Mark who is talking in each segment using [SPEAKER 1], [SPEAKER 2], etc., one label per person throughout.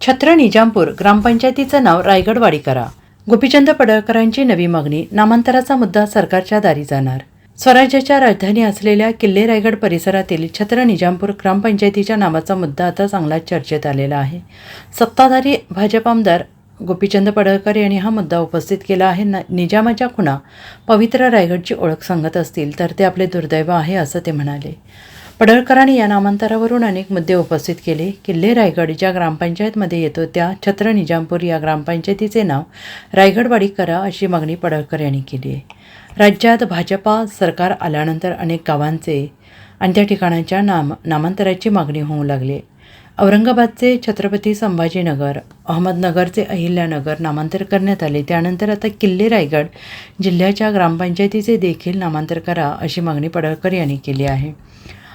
[SPEAKER 1] छत्र निजामपूर ग्रामपंचायतीचं नाव रायगडवाडी करा गोपीचंद पडळकरांची नवी मागणी नामांतराचा मुद्दा सरकारच्या दारी जाणार. स्वराज्याच्या राजधानी असलेल्या किल्ले रायगड परिसरातील छत्र निजामपूर ग्रामपंचायतीच्या नावाचा मुद्दा आता चांगलाच चर्चेत आलेला आहे. सत्ताधारी भाजप आमदार गोपीचंद पडळकर यांनी हा मुद्दा उपस्थित केला आहे. न निजामाच्या खुणा पवित्र रायगडची ओळख सांगत असतील तर ते आपले दुर्दैव आहे असं ते म्हणाले. पडळकरांनी या नामांतरावरून अनेक मुद्दे उपस्थित केले. किल्ले रायगड ज्या ग्रामपंचायतमध्ये येतो त्या छत्र निजामपूर या ग्रामपंचायतीचे नाव रायगडवाडी करा अशी मागणी पडळकर यांनी केली आहे. राज्यात भाजपा सरकार आल्यानंतर अनेक गावांचे आणि त्या ठिकाणांच्या नाम नामांतराची मागणी होऊ लागली. औरंगाबादचे छत्रपती संभाजीनगर अहमदनगरचे अहिल्यानगर नामांतर करण्यात आले. त्यानंतर आता किल्ले रायगड जिल्ह्याच्या ग्रामपंचायतीचे देखील नामांतर करा अशी मागणी पडळकर यांनी केली आहे.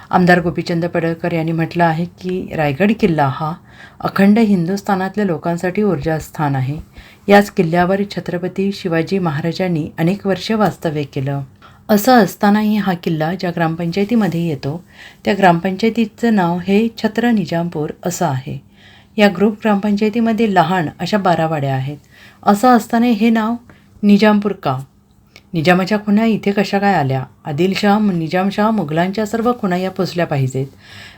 [SPEAKER 1] आमदार गोपीचंद पडळकर यांनी म्हटलं आहे की रायगड किल्ला हा अखंड हिंदुस्थानातल्या लोकांसाठी ऊर्जास्थान आहे. याच किल्ल्यावर छत्रपती शिवाजी महाराजांनी अनेक वर्ष वास्तव्य केलं. असं असतानाही हा किल्ला ज्या ग्रामपंचायतीमध्ये येतो त्या ग्रामपंचायतीचं नाव हे छत्र निजामपूर असं आहे. या ग्रुप ग्रामपंचायतीमध्ये लहान अशा बारा वाड्या आहेत. असं असताना हे नाव निजामपूर का? निजामाच्या खुणा इथे कशा काय आल्या? आदिलशाह निजामशाह मुघलांच्या सर्व खुणा या पोचल्या पाहिजेत.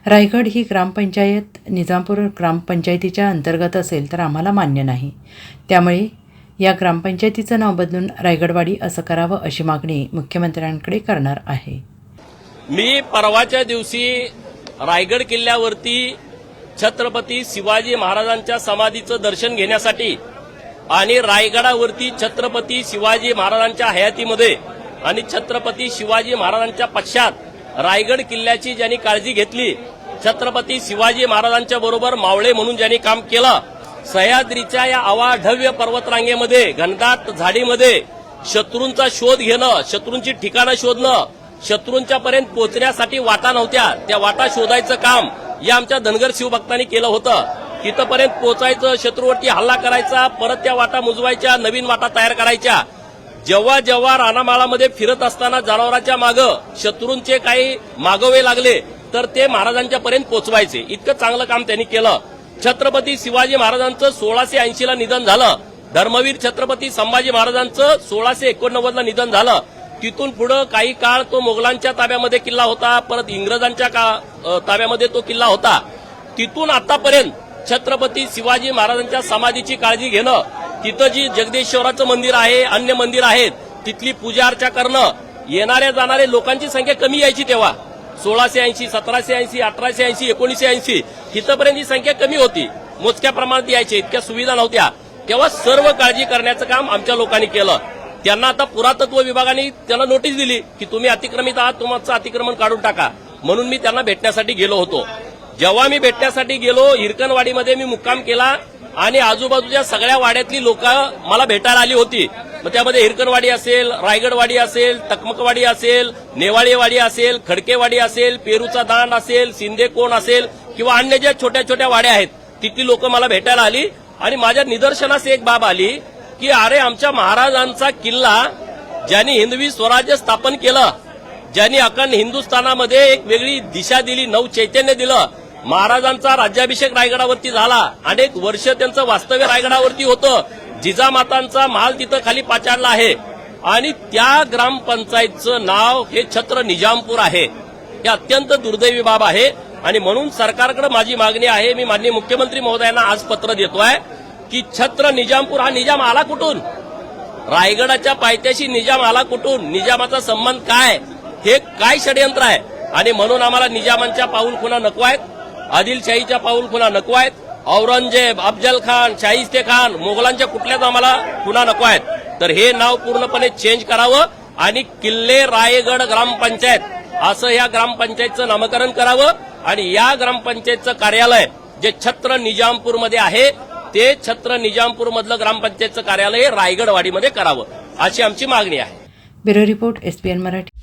[SPEAKER 1] रायगड ही ग्रामपंचायत निजामपूर ग्रामपंचायतीच्या अंतर्गत असेल तर आम्हाला मान्य नाही. त्यामुळे या ग्रामपंचायतीचं नाव बदलून रायगडवाडी असं करावं अशी मागणी मुख्यमंत्र्यांकडे करणार आहे.
[SPEAKER 2] मी परवाच्या दिवशी रायगड किल्ल्यावरती छत्रपती शिवाजी महाराजांच्या समाधीचं दर्शन घेण्यासाठी आणि रायगडावरती छत्रपती शिवाजी महाराजांच्या हयातीमध्ये आणि छत्रपती शिवाजी महाराजांच्या पश्चात रायगड किल्ल्याची ज्यांनी काळजी घेतली छत्रपती शिवाजी महाराजांच्या बरोबर मावळे म्हणून ज्यांनी काम केलं सह्याद्रीच्या या अवाढव्य पर्वतरांगेमध्ये घनदाट झाडीमध्ये शत्रूंचा शोध घेणं शत्रूंची ठिकाणं शोधणं शत्रूंच्या पर्यंत पोहोचण्यासाठी वाटा नव्हत्या. त्या वाटा शोधायचं काम या आमच्या धनगर शिवभक्तांनी केलं होतं. तिथपर्यंत पोचायचं शत्रूवरती हल्ला करायचा परत त्या वाटा मुजवायच्या नवीन वाटा तयार करायच्या. जेव्हा जेव्हा रानामाळामध्ये फिरत असताना जनावरांच्या मागं शत्रूंचे काही मागवे लागले तर ते महाराजांच्या पर्यंत पोचवायचे. इतकं चांगलं काम त्यांनी केलं. छत्रपती शिवाजी महाराजांचं सोळाशे ऐंशीला निधन झालं. धर्मवीर छत्रपती संभाजी महाराजांचं सोळाशे एकोणनव्वदला निधन झालं. तिथून पुढे काही काळ तो मोगलांच्या ताब्यामध्ये किल्ला होता परत इंग्रजांच्या का- ताब्यामध्ये तो किल्ला होता. तिथून आतापर्यंत छत्रपती शिवाजी महाराजांच्या समाधीची काळजी घेणं तिथं जी जगदीश्वराचं मंदिर आहे अन्य मंदिर आहेत तिथली पूजा अर्चा करणं येणाऱ्या जाणाऱ्या लोकांची संख्या कमी यायची तेव्हा. सोळाशे ऐंशी सतराशे ऐंशी अठराशे ऐंशी एकोणीशे ऐंशी तिथंपर्यंत ही संख्या कमी होती. मोजक्या प्रमाणात यायची इतक्या सुविधा नव्हत्या. तेव्हा सर्व काळजी करण्याचं काम आमच्या लोकांनी केलं. त्यांना आता पुरातत्व विभागाने त्यांना नोटीस दिली की तुम्ही अतिक्रमित आहात तुमचं अतिक्रमण काढून टाका. म्हणून मी त्यांना भेटण्यासाठी गेलो होतो. जेव्हा मी भेटण्यासाठी गेलो हिरकणवाडीमध्ये मी मुक्काम केला आणि आजूबाजूच्या सगळ्या वाड्यातली लोक मला भेटायला आली होती. मग त्यामध्ये हिरकणवाडी असेल रायगडवाडी असेल तकमकवाडी असेल नेवाळेवाडी असेल खडकेवाडी असेल पेरूचा दांड असेल शिंदेकोण असेल किंवा अन्य ज्या छोट्या छोट्या वाड्या आहेत तिथली लोक मला भेटायला आली आणि माझ्या निदर्शनास एक बाब आली की अरे आमच्या महाराजांचा किल्ला ज्यांनी हिंदवी स्वराज्य स्थापन केलं ज्यांनी अखंड हिंदुस्थानामध्ये एक वेगळी दिशा दिली नव चैतन्य दिलं महाराजांचा राज्याभिषेक रायगडावरती झाला. अनेक वर्ष त्यांचं वास्तव्य रायगडावरती होतं. जिजामातांचा माल तिथं खाली पाचाडला आहे. आणि त्या ग्रामपंचायतचं नाव हे छत्र निजामपूर आहे. हे अत्यंत दुर्दैवी बाब आहे. आणि म्हणून सरकारकडे माझी मागणी आहे मी माननीय मुख्यमंत्री महोदयांना आज पत्र देतोय की छत्र निजामपूर हा निजाम आला कुठून? रायगडाच्या पायथ्याशी निजाम आला कुठून? निजामाचा संबंध काय? हे काय षडयंत्र आहे? आणि म्हणून आम्हाला निजामांच्या पाऊल खुना नको आहेत. आदिलशाहीच्या पाऊल खुना नको आहेत. औरंगजेब अफजल खान शाहिस्ते खान मोगलांच्या कुठल्याच आम्हाला खुना नको आहेत. तर हे नाव पूर्णपणे चेंज करावं आणि किल्ले रायगड ग्रामपंचायत असं या ग्रामपंचायतचं नामकरण करावं आणि या ग्रामपंचायतचं कार्यालय जे छत्र निजामपूरमध्ये आहे ते छत्र निजामपूर मधलं ग्रामपंचायतचं कार्यालय हे रायगडवाडीमध्ये करावं अशी आमची मागणी आहे.
[SPEAKER 1] Bureau report SPN Marathi.